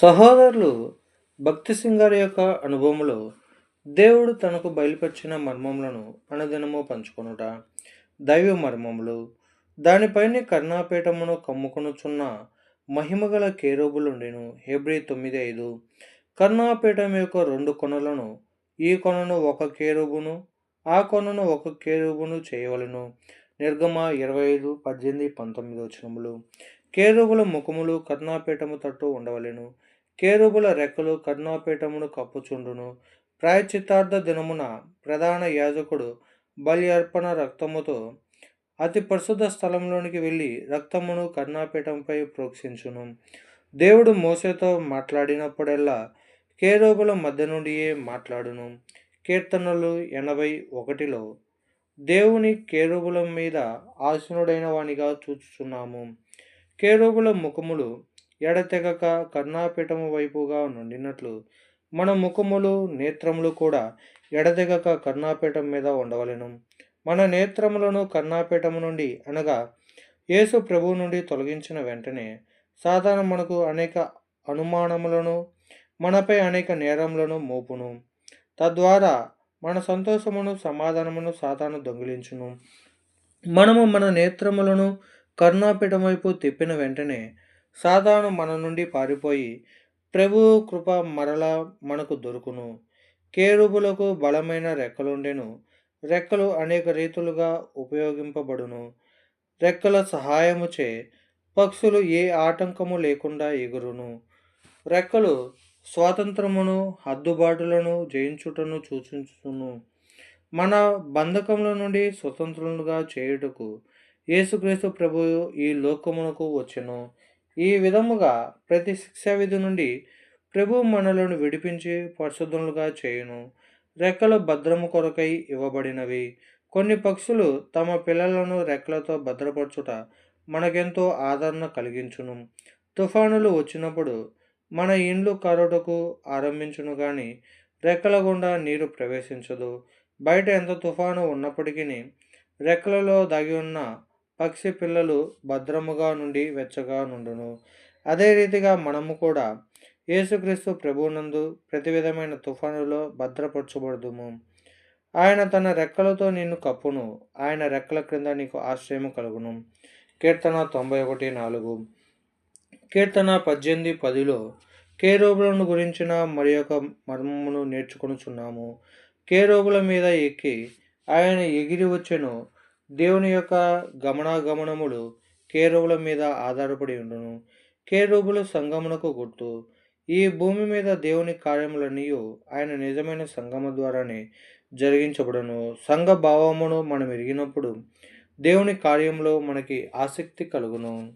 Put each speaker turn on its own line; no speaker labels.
సహోదరులు భక్తి సింగారి యొక్క అనుభవంలో దేవుడు తనకు బయలుపరిచిన మర్మములను అనుదినము పంచుకొనుట దైవ మర్మములు. దానిపైన కర్ణాపీఠమును కమ్ముకొనుచున్న మహిమగల కేరోబులుండెను. హెబ్రి తొమ్మిది ఐదు. కర్ణాపీఠం యొక్క రెండు కొనలను ఈ కొనను ఒక కేరుబును ఆ కొనను ఒక కేరుబును చేయవలెను. నిర్గమ ఇరవై ఐదు పద్దెనిమిది పంతొమ్మిది వచనములు. కేరుబుల ముఖములు కర్ణాపీఠము తట్టు ఉండవలెను. కేరుబుల రెక్కలు కర్ణాపీఠమును కప్పుచుండును. ప్రాయచితార్థ దినమున ప్రధాన యాజకుడు బలి అర్పణ రక్తముతో అతి పరిశుద్ధ స్థలంలోనికి వెళ్ళి రక్తమును కర్ణాపీఠంపై ప్రోక్షించును. దేవుడు మోసతో మాట్లాడినప్పుడల్లా కేరోబుల మధ్య నుండియే మాట్లాడును. కీర్తనలు ఎనభై ఒకటిలో దేవుని కేరుబుల మీద ఆసనుడైన వానిగా చూచుచున్నాము. కేరుబుల ముఖములు ఎడతెగక కర్ణాపీఠము వైపుగా నుండినట్లు మన ముఖములు నేత్రములు కూడా ఎడతెగక కర్ణాపీఠం మీద ఉండవలెను. మన నేత్రములను కర్ణాపీఠము నుండి అనగా యేసు ప్రభువు నుండి తొలగించిన వెంటనే సాధారణ మనకు అనేక అనుమానములను మనపై అనేక నేరములను మోపును. తద్వారా మన సంతోషమును సమాధానమును సాధారణ దొంగిలించును. మనము మన నేత్రములను కరుణాపీఠం వైపు తిప్పిన వెంటనే సాధారణ మన నుండి పారిపోయి ప్రభు కృప మరలా మనకు దొరుకును. కేరుబులకు బలమైన రెక్కలుండెను. రెక్కలు అనేక రీతులుగా ఉపయోగింపబడును. రెక్కల సహాయముచే పక్షులు ఏ ఆటంకము లేకుండా ఎగురును. రెక్కలు స్వాతంత్రమును హద్దుబాటులను జయించుటను సూచించును మన బంధకముల నుండి స్వతంత్రులుగా చేయుటకు యేసుక్రీస్తు ప్రభు ఈ లోకమునకు వచ్చెను. ఈ విధముగా ప్రతి శిక్షా విధి నుండి ప్రభు మనలను విడిపించి పరిశుద్ధులుగా చేయును. రెక్కలు భద్రము కొరకై ఇవ్వబడినవి. కొన్ని పక్షులు తమ పిల్లలను రెక్కలతో భద్రపరచుట మనకెంతో ఆదరణ కలిగించును. తుఫానులు వచ్చినప్పుడు మన ఇండ్లు కరోటకు ఆరంభించును కానీ రెక్కల గుండా నీరు ప్రవేశించదు. బయట ఎంత తుఫాను ఉన్నప్పటికీ రెక్కలలో దాగి ఉన్న పక్షి పిల్లలు భద్రముగా నుండి వెచ్చగా నుండును. అదే రీతిగా మనము కూడా యేసుక్రీస్తు ప్రభువునందు ప్రతి విధమైన తుఫానులో భద్రపరచబడదుము. ఆయన తన రెక్కలతో నిన్ను కప్పును. ఆయన రెక్కల క్రింద నీకు ఆశ్రయము కలుగును. కీర్తన తొంభై ఒకటి నాలుగు. కీర్తన పద్దెనిమిది పదిలో కేరోగులను గురించిన మరి యొక్క మర్మమును నేర్చుకొనుచున్నాము. కేరోగుల మీద ఎక్కి ఆయన ఎగిరి వచ్చెను. దేవుని యొక్క గమనాగమనములు కేరువుల మీద ఆధారపడి ఉండును. కేరువులు సంగమునకు గుర్తు ఈ భూమి మీద దేవుని కార్యములన్నీ ఆయన నిజమైన సంగమ ద్వారానే జరిగించబడను. సంఘ భావమును మనం ఎరిగినప్పుడు దేవుని కార్యంలో మనకి ఆసక్తి కలుగును.